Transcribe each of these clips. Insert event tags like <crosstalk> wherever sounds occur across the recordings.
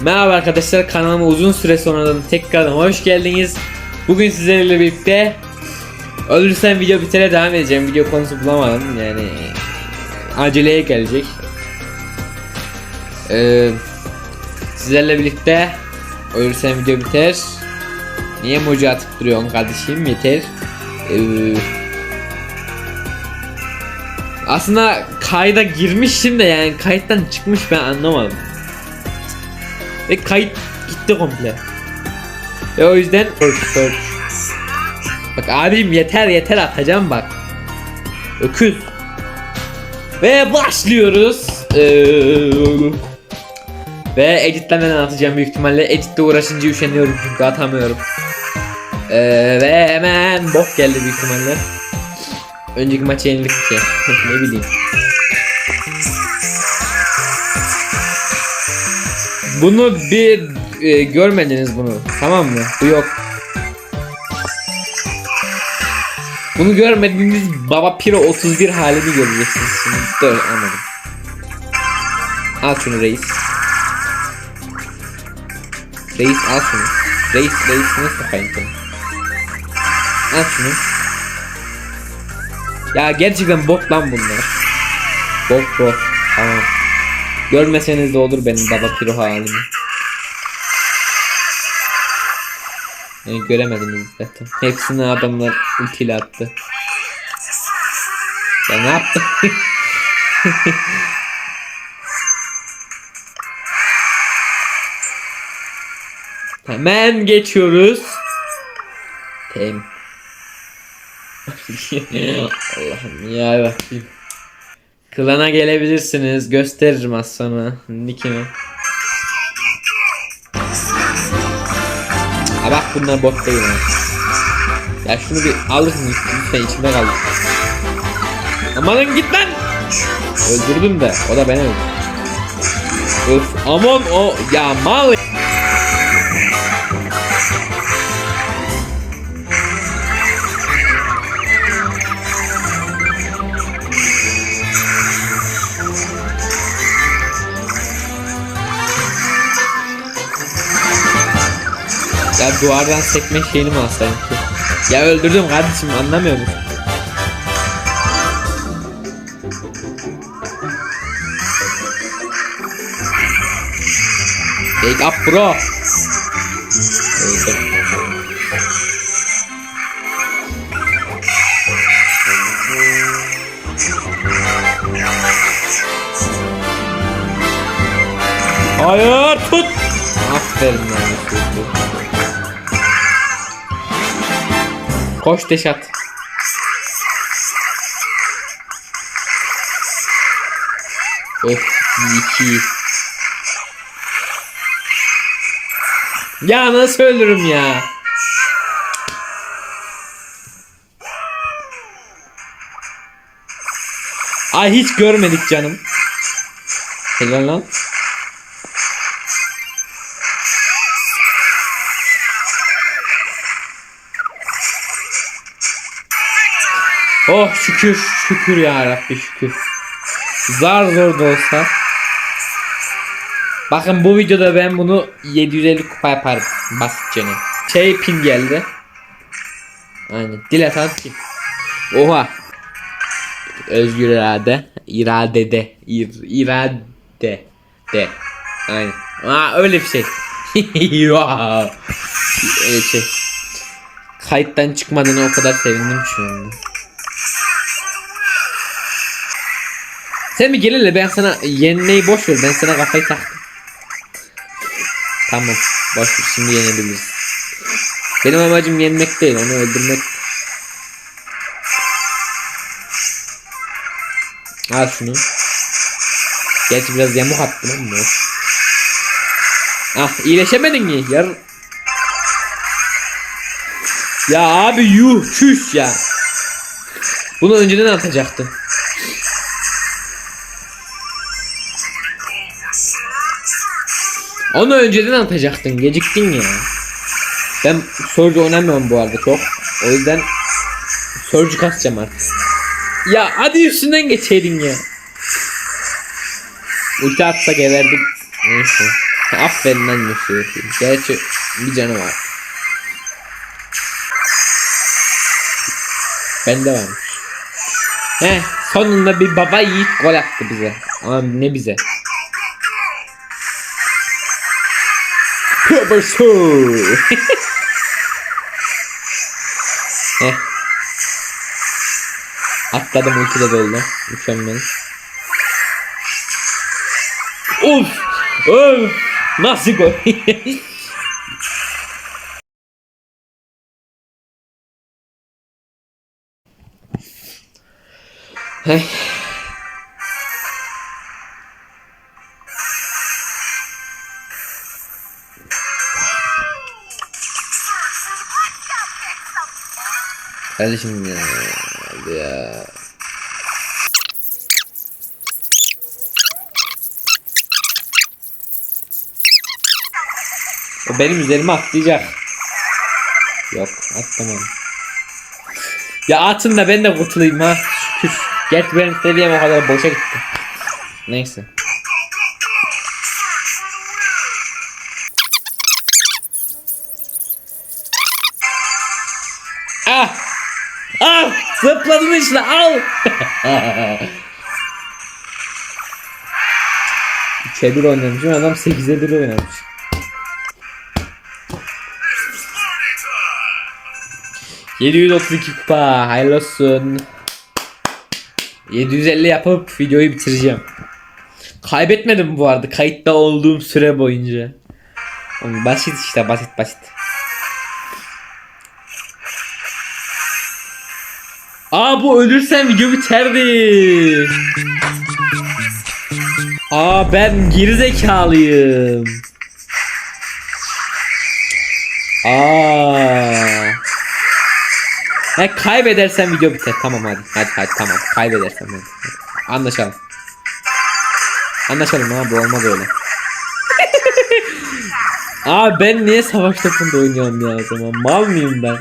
Merhaba arkadaşlar kanalıma uzun süre sonradan tekrardan hoş geldiniz. Bugün sizlerle birlikte ölürsem video bitere devam edeceğim. Video konusu bulamadım yani aceleye gelecek. Ee, sizlerle birlikte ölürsem video biter. Niye emoji atıp duruyorsun kardeşim yeter. Ee, aslında kayda girmişim de yani kayıttan çıkmış ben anlamadım. Ve kayıt gitti komple. Ve o yüzden search search. Bak abim yeter yeter atacağım bak. Öküz. Ve başlıyoruz. Ee, ve editlemeden atacağım büyük ihtimalle. Editle uğraşınca üşeniyorum çünkü atamıyorum. Ee, ve hemen bok geldi büyük ihtimalle. Önceki maçı yenildik ki. <laughs> ne bileyim. Bunu bir e, görmediniz bunu. Tamam mı? Bu yok. Bunu görmediğiniz Baba Piro 31 halini göreceksiniz şimdi. Dur anladım. Al şunu reis. Reis al şunu. Reis reis nasıl seni? Al şunu. Ya gerçekten bot lan bunlar. Bot bot. Tamam. Görmeseniz de olur benim baba piro halimi. Yani göremediniz zaten. Hepsini adamlar ultiyle attı. Ya ne yaptı? Hemen <laughs> geçiyoruz. Tem. <laughs> Allah'ım ya Rabbim. Klana gelebilirsiniz. Gösteririm az sonra. Nickimi. Ha bak bunlar bot değil ha. Ya şunu bir alırsın lütfen içimde kaldı. Amanın git lan. Öldürdüm de o da beni öldürdü. Öf aman o ya mal. Ya duvardan sekme şeyini mi alsaydım ki? Ya öldürdüm kardeşim anlamıyor musun? Wake up bro. Öldüm. Hayır tut. Aferin lan. Koş deşat. Öf iki. Ya nasıl ölürüm ya? Ay hiç görmedik canım. Helal lan. Oh şükür şükür ya Rabbi şükür. Zar zor da olsa. Bakın bu videoda ben bunu 750 kupa yaparım basitçe. Şey pin geldi. Aynen. Diletant pin. Oha. Özgür irade. İradede. İr, irade. De. Aynen. Aa öyle bir şey. <laughs> Öyle bir şey. Kayıttan çıkmadığına o kadar sevindim şu anda. Sen bir gel ben sana yenmeyi boş ver ben sana kafayı taktım. Tamam boş ver şimdi yenebiliriz. Benim amacım yenmek değil onu öldürmek. Al şunu. Gerçi biraz yamuk attım ama. Ah iyileşemedin mi? Yar ya abi yuh çüş ya. Bunu önceden atacaktın. Onu önceden atacaktın. Geciktin ya. Ben Surge oynamıyorum bu arada çok. O yüzden Surge kasacağım artık. Ya hadi üstünden geçeydin ya. Ulti atsa geberdik. Neyse. Aferin lan Yusuf. Gerçi bir canı var. Bende varmış. He sonunda bir baba yiğit gol attı bize. Ama ne bize? <laughs> Robertson. Heh. Atladım ultide böyle. Mükemmel. Of! Of! Nasıl gol? Hey. <laughs> Kardeşim ya. ya. O benim üzerime atlayacak. Yok atlamadım. Ya atın da ben de kurtulayım ha. Şükür. Gerçi benim seviyem o kadar boşa gitti. Neyse. Ah! Zıpladın işte al! Üçe bir oynamışım adam 8'e 1 oynamış. ...732 kupa hayırlı olsun. 750 yapıp videoyu bitireceğim. Kaybetmedim bu arada kayıtta olduğum süre boyunca. Basit işte basit basit. Aa bu ölürsem video biterdi. Aa ben gerizekalıyım. Aa. Ne kaybedersen video biter. Tamam hadi. Hadi hadi tamam. Kaybedersem hadi. hadi. Anlaşalım. Anlaşalım ha bu olmaz öyle. Aa ben niye savaş topunda oynuyorum ya o zaman? Mal mıyım ben?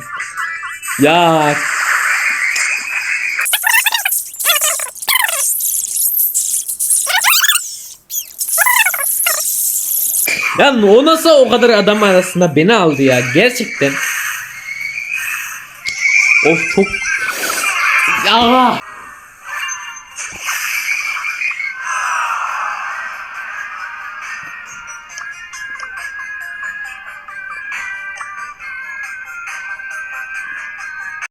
Ya Ya o nasıl o kadar adam arasında beni aldı ya gerçekten. Of çok ya